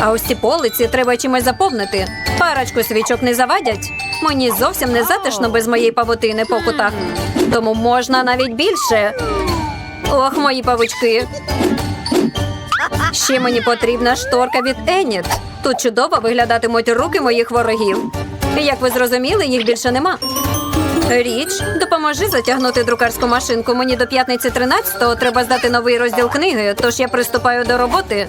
А ось ці полиці треба чимось заповнити. Парочку свічок не завадять. Мені зовсім не затишно без моєї павутини по кутах. Тому можна навіть більше. Ох, мої павучки. Ще мені потрібна шторка від Еніт. Тут чудово виглядатимуть руки моїх ворогів. Як ви зрозуміли, їх більше нема. Річ, допоможи затягнути друкарську машинку. Мені до п'ятниці 13-го треба здати новий розділ книги, тож я приступаю до роботи.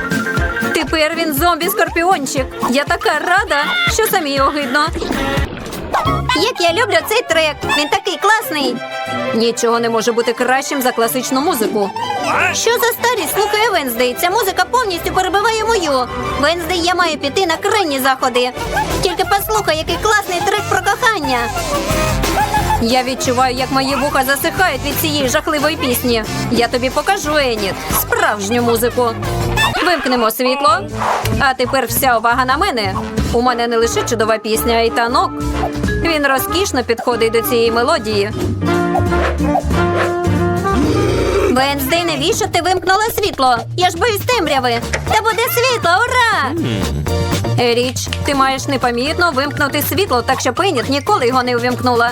Тепер він зомбі-скорпіончик. Я така рада, що самі огидно. Як я люблю цей трек. Він такий класний. Нічого не може бути кращим за класичну музику. Що за старість слухає Венздей, ця музика повністю перебиває мою. Венздей, я маю піти на крайні заходи. Тільки послухай, який класний трек про кохання. Я відчуваю, як мої вуха засихають від цієї жахливої пісні. Я тобі покажу, Еніт, справжню музику. Вимкнемо світло. А тепер вся увага на мене. У мене не лише чудова пісня, а й танок. Він розкішно підходить до цієї мелодії. Венздей, навіщо ти вимкнула світло? Я ж боюсь темряви. Та буде світло, ура! Річ, ти маєш непомітно вимкнути світло, так що Пеніт ніколи його не увімкнула.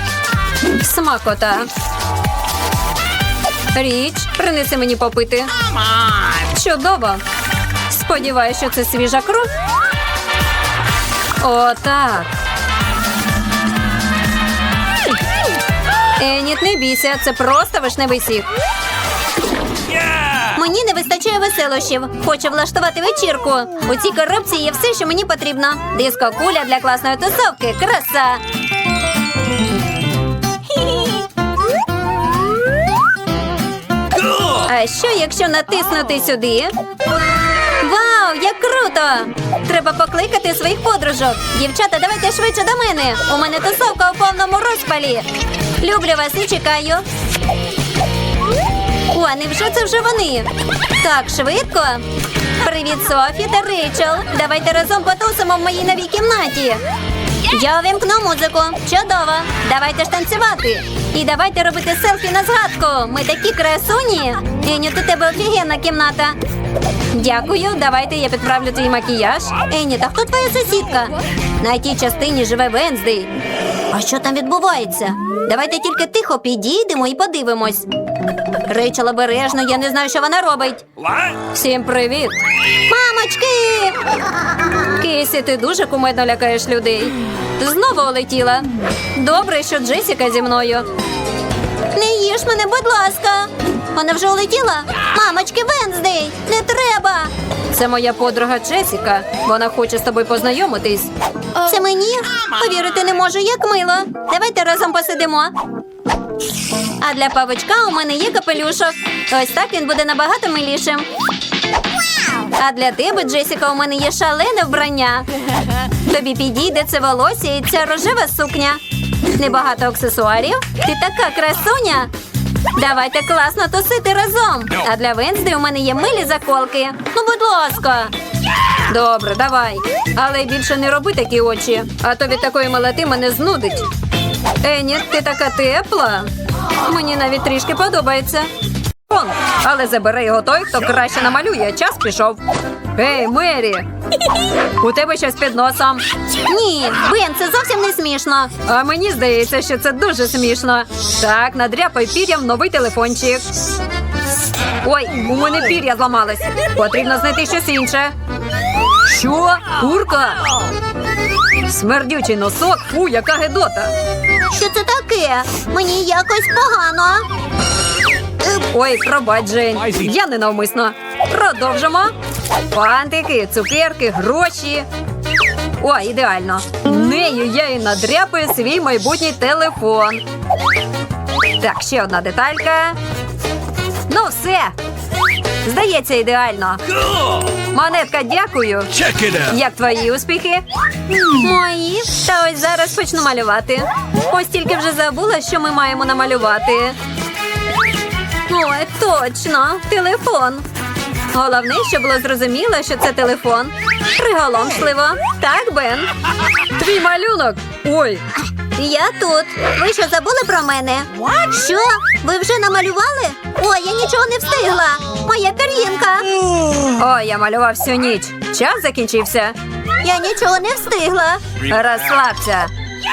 Смакота. Річ, принеси мені попити. Чудово. Сподіваюся, що це свіжа кров. О, так. Еніт, не бійся, це просто вишневий сік. Мені не вистачає веселощів. Хочу влаштувати вечірку. У цій коробці є все, що мені потрібно. Диско куля для класної тусовки. Краса. Що, якщо натиснути сюди? Вау, як круто! Треба покликати своїх подружок. Дівчата, давайте швидше до мене. У мене тусовка у повному розпалі. Люблю вас і чекаю. О, невже це вже вони? Так, швидко. Привіт, Софі та Рейчел. Давайте разом потусимо в моїй новій кімнаті. Я увімкну музику. Чудово. Давайте ж танцювати. І давайте робити селфі на згадку. Ми такі красуні. Еню, у тебе офігенна кімната. Дякую, давайте я підправлю твій макіяж. Ені, та хто твоя сусідка? На тій частині живе Венздей. А що там відбувається? Давайте тільки тихо підійдемо і подивимось. Рейчел обережно, я не знаю, що вона робить. Всім привіт! Мамочки! Кисі, ти дуже кумедно лякаєш людей. Знову улетіла. Добре, що Джесіка зі мною. Не їж мене, будь ласка. Вона вже улетіла? Мамочки, Венздей, не треба. Це моя подруга Джесіка. Вона хоче з тобою познайомитись. Це мені? Повірити не можу, як мило. Давайте разом посидимо. А для павичка у мене є капелюшок. Ось так він буде набагато милішим. А для тебе, Джесіка, у мене є шалене вбрання. Тобі підійде це волосся і ця рожева сукня. Небагато аксесуарів. Ти така красуня. Давайте класно тусити разом. А для Венсди у мене є милі заколки. Ну, будь ласка. Добре, давай. Але більше не роби такі очі, а то від такої милоти мене знудить. Ені, ти така тепла. Мені навіть трішки подобається. Он, але забере його той, хто краще намалює. Час пішов. Ей, Мері! У тебе щось під носом. Ні, Бен, це зовсім не смішно. А мені здається, що це дуже смішно. Так, надряпай пір'ям новий телефончик. Ой, у мене пір'я зламалось. Потрібно знайти щось інше. Що? Курка? Смердючий носок, фу, яка гедота. Що це таке? Мені якось погано. Ой, пробач, Жень. Я ненавмисно. Продовжимо. Фантики, цукерки, гроші. О, ідеально. Нею я і надряпаю свій майбутній телефон. Так, ще одна деталька. Ну, все. Здається, ідеально. Монетка, дякую. Як твої успіхи? Мої. Та ось зараз почну малювати. Ось тільки вже забула, що ми маємо намалювати. Ой, точно, телефон. Головне, щоб було зрозуміло, що це телефон. Приголомшливо. Так, Бен. Твій малюнок. Ой. Я тут. Ви що забули про мене? Що? Ви вже намалювали? Ой, я нічого не встигла. Моя пір'їнка. Ой, я малював всю ніч. Час закінчився. Я нічого не встигла. Розслабся.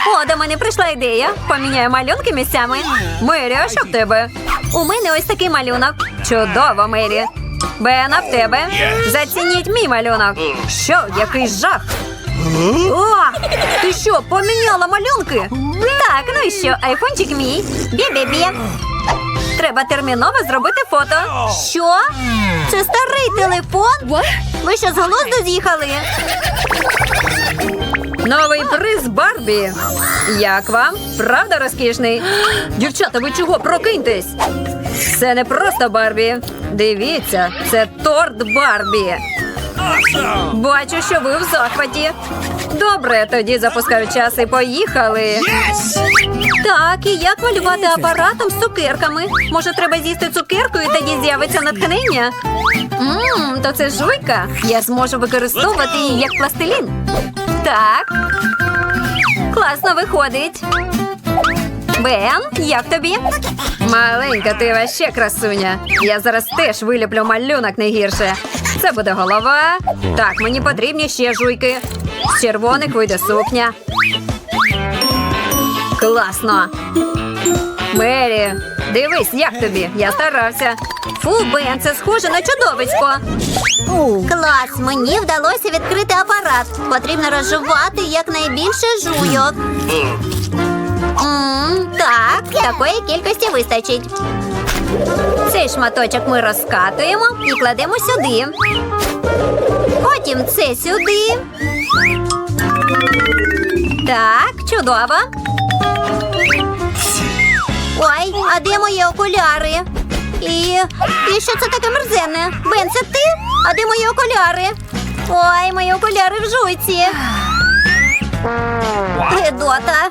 О, до мене прийшла ідея. Поміняю малюнки місцями. Мері, а що в тебе? У мене ось такий малюнок. Чудово, Мері. Бена, в тебе. Зацініть мій малюнок. Що, який жах? О, ти що, поміняла малюнки? Так, ну і що, айфончик мій. Бі-бі-бі. Треба терміново зробити фото. Що? Це старий телефон? Ви що з глузду з'їхали? Новий приз Барбі. Як вам? Правда розкішний? Дівчата, ви чого прокиньтесь? Це не просто Барбі. Дивіться, це торт Барбі. Бачу, що ви в захваті. Добре, тоді запускаю час і поїхали. Yes. Так, і як малювати апаратом з цукерками? Може, треба з'їсти цукерку і тоді з'явиться натхнення? Ммм, то це жуйка. Я зможу використовувати її як пластилін. Так. Класно виходить. Бен, як тобі? Маленька, ти ваще красуня. Я зараз теж виліплю малюнок не гірше. Це буде голова. Так, мені потрібні ще жуйки. З червоних вийде сукня. Класно. Мері, дивись, як тобі. Я старався. Фу, Бен, це схоже на чудовисько. Клас, мені вдалося відкрити апарат. Потрібно розжувати якнайбільше жуйок. М, так, такої кількості вистачить. Цей шматочок ми розкатуємо і кладемо сюди. Потім це сюди. Так, чудово. Ой, а де мої окуляри? І, і що це таке мерзенне? Бен, це ти? А де мої окуляри? Ой, мої окуляри в жуйці. Гедота.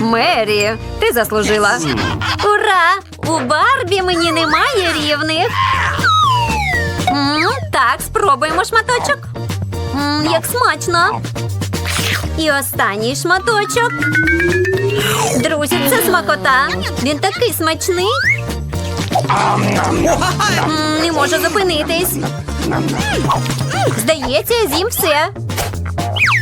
Мері, ти заслужила. Ура! У Барбі мені немає рівних. Так, спробуємо шматочок. Як смачно. І останній шматочок. Друзі, це смакота. Він такий смачний. Не можу зупинитись. Здається, я з'їм все.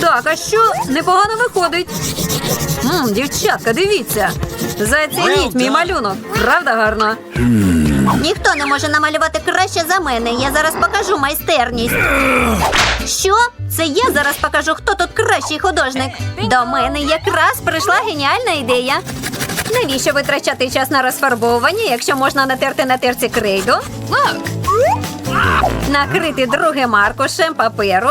Так, а що? Непогано виходить. Мм, дівчатка, дивіться. Зацініть мій малюнок. Правда гарно? Ніхто не може намалювати краще за мене. Я зараз покажу майстерність. Що? Це я зараз покажу, хто тут кращий художник. До мене якраз прийшла геніальна ідея. Навіщо витрачати час на розфарбовування, якщо можна натерти на терці крейду? Накрити другим аркушем паперу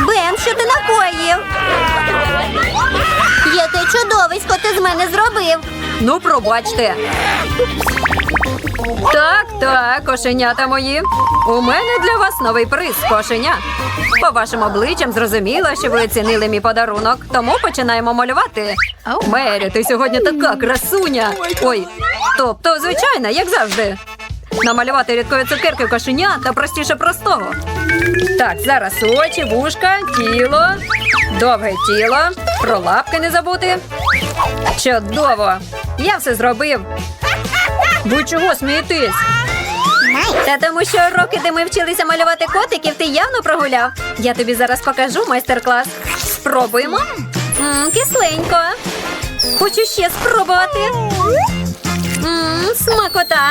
Бен, що ти накоїв? Яке чудовисько ти з мене зробив. Ну, пробачте. Так, так, кошенята мої. У мене для вас новий приз, кошеня. По вашим обличчям зрозуміло, що ви оцінили мій подарунок, тому починаємо малювати. Мері, ти сьогодні така красуня. Ой, тобто, звичайно, як завжди. Намалювати рідкої цукерки кошеня та простіше простого. Так, зараз очі, вушка, тіло, довге тіло, про лапки не забути. Чудово! Я все зробив. Ви чого смієтесь? Та тому що роки, де ми вчилися малювати котиків, ти явно прогуляв. Я тобі зараз покажу майстер-клас. Спробуємо. М, кисленько. Хочу ще спробувати. М, смакота.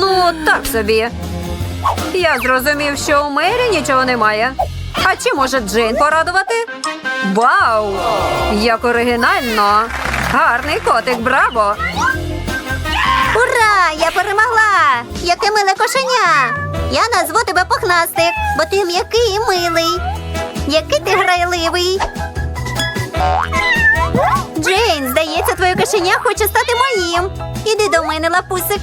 Ну, так собі. Я зрозумів, що у Мері нічого немає. А чи може Джейн порадувати? Вау! Як оригінально! Гарний котик, браво! Ура! Я перемогла! Яке миле кошеня! Я назву тебе пухнастик, бо ти м'який і милий. Який ти грайливий. Джейн, здається, твоє кошеня хоче стати моїм. Іди до мене, лапусик.